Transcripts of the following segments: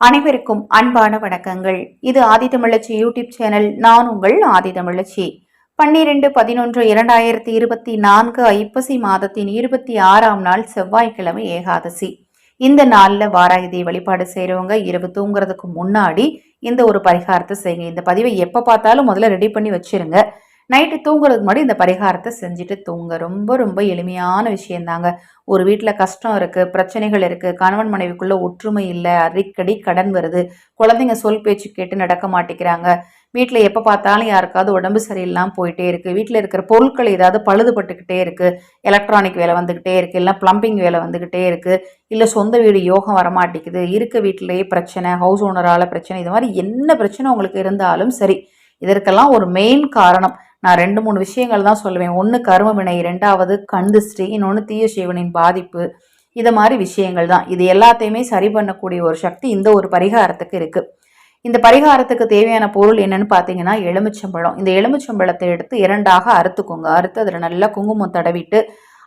அனைவருக்கும் அன்பான வணக்கங்கள். இது ஆதித்தமிழச்சி யூடியூப் சேனல் நான் உங்கள் ஆதித்தமிழச்சி பன்னிரெண்டு பதினொன்று இரண்டாயிரத்தி இருபத்தி நான்கு ஐப்பசி மாதத்தின் இருபத்தி ஆறாம் நாள் செவ்வாய்க்கிழமை ஏகாதசி. இந்த நாளில் வாராயுதி வழிபாடு செய்கிறவங்க இரவு தூங்குறதுக்கு முன்னாடி இந்த ஒரு பரிகாரத்தை செய்யுங்க. இந்த பதிவை எப்போ பார்த்தாலும் முதல்ல ரெடி பண்ணி வச்சிருங்க. நைட்டு தூங்குறதுக்கு முன்னாடி இந்த பரிகாரத்தை செஞ்சுட்டு தூங்க. ரொம்ப ரொம்ப எளிமையான விஷயந்தாங்க. ஒரு வீட்டில் கஷ்டம் இருக்குது பிரச்சனைகள் இருக்குது கணவன் மனைவிக்குள்ளே ஒற்றுமை இல்லை அடிக்கடி கடன் வருது குழந்தைங்க சொல் பேச்சு கேட்டு நடக்க மாட்டேங்கிறாங்க. வீட்டில் எப்போ பார்த்தாலும் யாருக்காவது உடம்பு சரியில்லாமல் போயிட்டே இருக்குது வீட்டில் இருக்கிற பொருட்கள் ஏதாவது பழுதுபட்டுக்கிட்டே இருக்குது எலக்ட்ரானிக் வேலை வந்துக்கிட்டே இருக்குது இல்லை ப்ளம்பிங் வேலை வந்துக்கிட்டே இருக்குது இல்லை சொந்த வீடு யோகம் வரமாட்டேங்குது. இருக்க வீட்டிலேயே பிரச்சனை ஹவுஸ் ஓனரால் பிரச்சனை இது மாதிரி என்ன பிரச்சனை உங்களுக்கு இருந்தாலும் சரி இதற்கெல்லாம் ஒரு மெயின் காரணம். நான் ரெண்டு மூணு விஷயங்கள் தான் சொல்லுவேன். ஒன்று கரும வினை ரெண்டாவது கந்துஸ்ரீ இன்னொன்று தீய சிவனின் பாதிப்பு. இது மாதிரி விஷயங்கள் தான். இது எல்லாத்தையுமே சரி பண்ணக்கூடிய ஒரு சக்தி இந்த ஒரு பரிகாரத்துக்கு இருக்குது இந்த பரிகாரத்துக்கு தேவையான பொருள் என்னன்னு பார்த்தீங்கன்னா எலுமிச்சம்பழம். இந்த எலுமிச்சம்பழத்தை எடுத்து இரண்டாக அறுத்துக்கோங்க. அறுத்து அதில் நல்லா குங்குமம் தடவிட்டு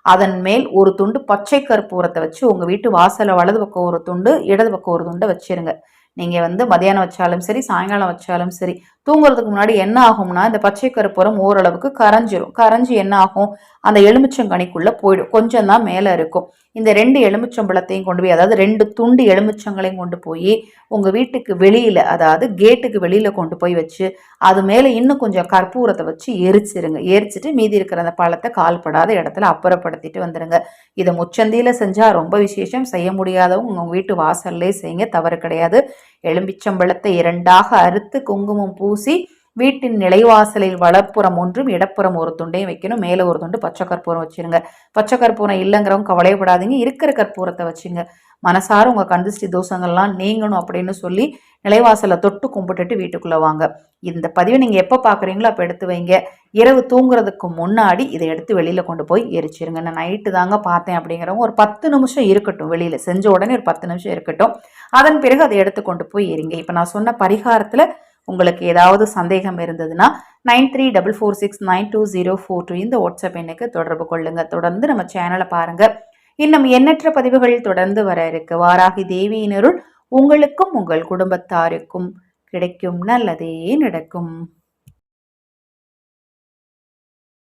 அதன் மேல் ஒரு துண்டு பச்சை கற்பூரத்தை வச்சு உங்கள் வீட்டு வாசலில் வலது பக்கம் ஒரு துண்டு இடது பக்கம் ஒரு துண்டை வச்சிருங்க. நீங்கள் வந்து மதியானம் வச்சாலும் சரி சாயங்காலம் வச்சாலும் சரி தூங்குறதுக்கு முன்னாடி என்ன ஆகும்னா இந்த பச்சை கருப்புறம் ஓரளவுக்கு கரைஞ்சிரும். கரைஞ்சி என்ன ஆகும்? அந்த எலுமிச்சங்கனிக்குள்ளே போயிடும். கொஞ்சம் தான் மேலே இருக்கும். இந்த ரெண்டு எலுமிச்சம்பழத்தையும் கொண்டு போய் அதாவது ரெண்டு துண்டு எலுமிச்சங்களையும் கொண்டு போய் உங்கள் வீட்டுக்கு வெளியில் அதாவது கேட்டுக்கு வெளியில் கொண்டு போய் வச்சு அது மேலே இன்னும் கொஞ்சம் கற்பூரத்தை வச்சு எரிச்சிருங்க. எரிச்சிட்டு மீதி இருக்கிற அந்த பழத்தை கால்படாத இடத்துல அப்புறப்படுத்திட்டு வந்துடுங்க இதை முச்சந்தியில் செஞ்சால் ரொம்ப விசேஷம். செய்ய முடியாதவங்க உங்கள் வீட்டு வாசல்லே செய்யுங்க. தவறு கிடையாது. எலும்பிச்சம்பழத்தை இரண்டாக அறுத்து குங்குமம் பூசி வீட்டின் நிலைவாசலில் வளப்புறம் ஒன்றும் இடப்புறம் ஒரு துண்டையும் வைக்கணும். மேலே ஒரு துண்டு பச்சை கற்பூரம் வச்சுருங்க. பச்சை கற்பூரம் இல்லைங்கிறவங்க கவலையப்படாதீங்க. இருக்கிற கற்பூரத்தை வச்சுங்க. மனசார உங்கள் கந்திஷ்டி தோஷங்கள்லாம் நீங்கணும் அப்படின்னு சொல்லி நிலைவாசலை தொட்டு கும்பிட்டுட்டு வீட்டுக்குள்ளே வாங்க. இந்த பதிவை நீங்கள் எப்போ பார்க்குறீங்களோ அப்போ எடுத்து வைங்க. இரவு தூங்குறதுக்கு முன்னாடி இதை எடுத்து வெளியில் கொண்டு போய் எரிச்சிருங்க. நான் நைட்டு தாங்க பார்த்தேன் அப்படிங்கிறவங்க ஒரு பத்து நிமிஷம் இருக்கட்டும். வெளியில் செஞ்ச உடனே ஒரு பத்து நிமிஷம் இருக்கட்டும். அதன் பிறகு அதை எடுத்து கொண்டு போய் எரிங்க. இப்போ நான் சொன்ன பரிகாரத்தில் உங்களுக்கு ஏதாவது சந்தேகம் இருந்ததுன்னா nine three double four six nine two zero four two இந்த வாட்ஸ்அப் எண்ணுக்கு தொடர்பு கொள்ளுங்கள் தொடர்ந்து நம்ம சேனலை பாருங்கள் இன்னும் எண்ணற்ற பதிவுகள் தொடர்ந்து வர இருக்கு. வாராகி தேவியினருள் உங்களுக்கும் உங்கள் குடும்பத்தாருக்கும் கிடைக்கும். நல்லதே நடக்கும்.